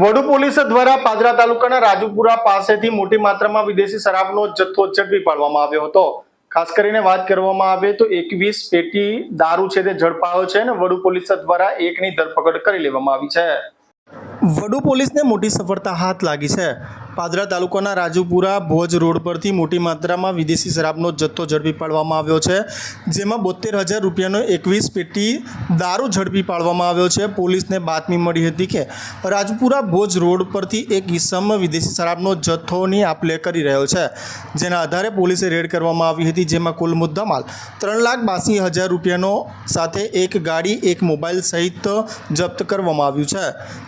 વડુ police દ્વારા પાદરા તાલુકાના રાજુપુરા પાસેથી મોટી માત્રામાં વિદેશી શરાબનો જથ્થો ઝડપી પાડવામાં આવ્યો હતો. ખાસ કરીને વાત કરવામાં આવે તો એકવીસ પેટી દારૂ છે તે ઝડપાયો છે અને વડુ પોલીસ દ્વારા એકની ધરપકડ કરી લેવામાં આવી છે. વડુ પોલીસને મોટી સફળતા હાથ લાગી છે. પાદરા તાલુકાના રાજુપુરા ભોજ રોડ પરથી મોટી માત્રામાં વિદેશી શરાબનો જથ્થો ઝડપી પાડવામાં આવ્યો છે, જેમાં બોતેર હજાર રૂપિયાનો એકવીસ પેટી દારૂ ઝડપી પાડવામાં આવ્યો છે. પોલીસને બાતમી મળી હતી કે રાજપુરા ભોજ રોડ પરથી એક ઇસમ વિદેશી શરાબનો જથ્થોની આપ લે કરી રહ્યો છે, જેના આધારે પોલીસે રેડ કરવામાં આવી હતી, જેમાં કુલ મુદ્દામાલ ત્રણ લાખ બાસી હજાર રૂપિયાનો સાથે એક ગાડી, એક મોબાઈલ સહિત જપ્ત કરવામાં આવ્યું છે,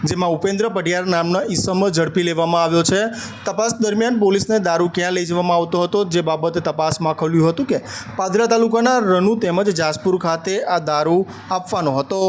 જેમાં ઉપેન્દ્ર પઢિયાર નામનો ઈસમ ઝડપી લેવામાં આવ્યો છે. તપાસ દરમિયાન પોલીસને દારૂ ક્યાં લઈ જવામાં આવતો હતો જે બાબતે તપાસમાં ખોલ્યું હતું કે પાદરા તાલુકાના રનુ તેમજ જાસપુર ખાતે આ દારૂ આપવાનો હતો.